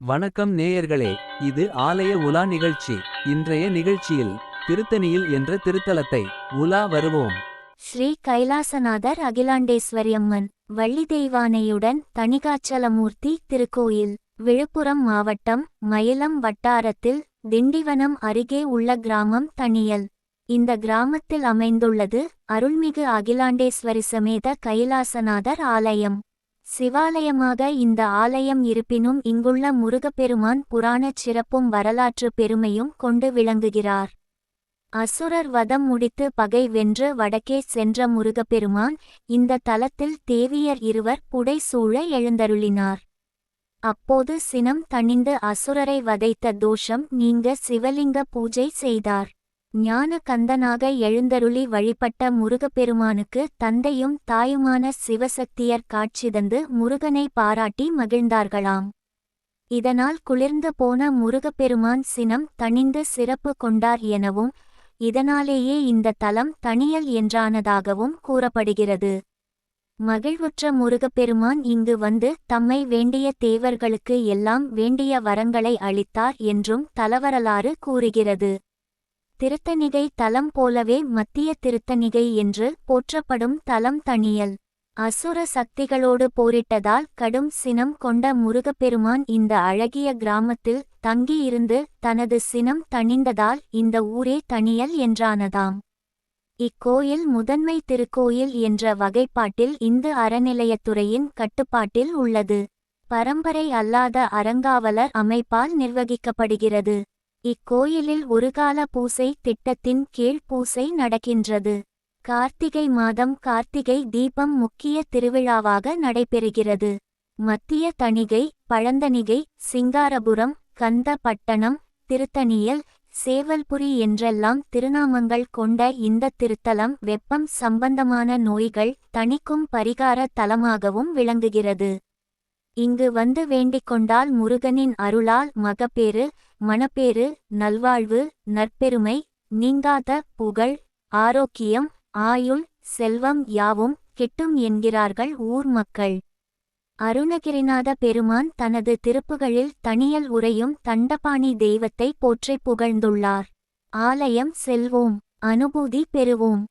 வணக்கம் நேயர்களே இது ஆலய உலா நிகழ்ச்சி. இன்றைய நிகழ்ச்சியில் திருத்தணியில் என்ற திருத்தலத்தை உலா வருவோம். ஸ்ரீ கைலாசநாதர் அகிலாண்டேஸ்வரியம்மன் வள்ளி தெய்வானையுடன் தணிகாச்சலமூர்த்தி திருக்கோயில் விழுப்புரம் மாவட்டம் மயிலம் வட்டாரத்தில் திண்டிவனம் அருகே உள்ள கிராமம் தணியல் இந்த கிராமத்தில் அமைந்துள்ளது அருள்மிகு அகிலாண்டேஸ்வரி சமேத கைலாசநாதர் ஆலயம். சிவாலயமாக இந்த ஆலயம் இருப்பினும் இங்குள்ள முருகப்பெருமான் புராணச் சிறப்பும் வரலாற்று பெருமையும் கொண்டு விளங்குகிறார். அசுரர் வதம் முடித்து பகை வென்று வடக்கே சென்ற முருகப்பெருமான் இந்த தலத்தில் தேவியர் இருவர் புடை சூழ எழுந்தருளினார். அப்போது சினம் தணிந்து அசுரரை வதைத்த தோஷம் நீங்க சிவலிங்க பூஜை செய்தார். ஞான கந்தனாக எழுந்தருளி வழிபட்ட முருகப்பெருமானுக்கு தந்தையும் தாயுமான சிவசக்தியர் காட்சிதந்து முருகனை பாராட்டி மகிழ்ந்தார்களாம். இதனால் குளிர்ந்து போன முருகப்பெருமான் சினம் தணிந்து சிறப்பு கொண்டார் எனவும் இதனாலேயே இந்த தலம் தணியல் என்றானதாகவும் கூறப்படுகிறது. மகிழ்வுற்ற முருகப்பெருமான் இங்கு வந்து தம்மை வேண்டிய தேவர்களுக்கு எல்லாம் வேண்டிய வரங்களை அளித்தார் என்றும் தலவரலாறு கூறுகிறது. திருத்தணிகை தலம் போலவே மத்திய திருத்தணிகை என்று போற்றப்படும் தலம் தணியல். அசுர சக்திகளோடு போரிட்டதால் கடும் சினம் கொண்ட முருகப்பெருமான் இந்த அழகிய கிராமத்தில் தங்கியிருந்து தனது சினம் தணிந்ததால் இந்த ஊரே தணியல் என்றானதாம். இக்கோயில் முதன்மை திருக்கோயில் என்ற வகைப்பாட்டில் இந்து அறநிலையத்துறையின் கட்டுப்பாட்டில் உள்ளது. பரம்பரை அல்லாத அறங்காவலர் அமைப்பால் நிர்வகிக்கப்படுகிறது. இக்கோயிலில் ஒருகால பூசை திட்டத்தின் கீழ் பூசை நடக்கின்றது. கார்த்திகை மாதம் கார்த்திகை தீபம் முக்கிய திருவிழாவாக நடைபெறுகிறது. மத்திய தணிகை பழந்தணிகை சிங்காரபுரம் கந்த பட்டணம் திருத்தணியல் சேவல்புரி என்றெல்லாம் திருநாமங்கள் கொண்ட இந்த திருத்தலம் வெப்பம் சம்பந்தமான நோய்கள் தணிக்கும் பரிகார தலமாகவும் விளங்குகிறது. இங்கு வந்து வேண்டிக் கொண்டால் முருகனின் அருளால் மகப்பேறு மணப்பேறு நல்வாழ்வு நற்பெருமை நீங்காத புகழ் ஆரோக்கியம் ஆயுள் செல்வம் யாவும் கிட்டும் என்கிறார்கள் ஊர் மக்கள். அருணகிரிநாத பெருமான் தனது திருப்புகளில் தனியல் உரையும் தண்டபாணி தெய்வத்தை போற்றி புகழ்ந்துள்ளார். ஆலயம் செல்வோம் அனுபூதி பெறுவோம்.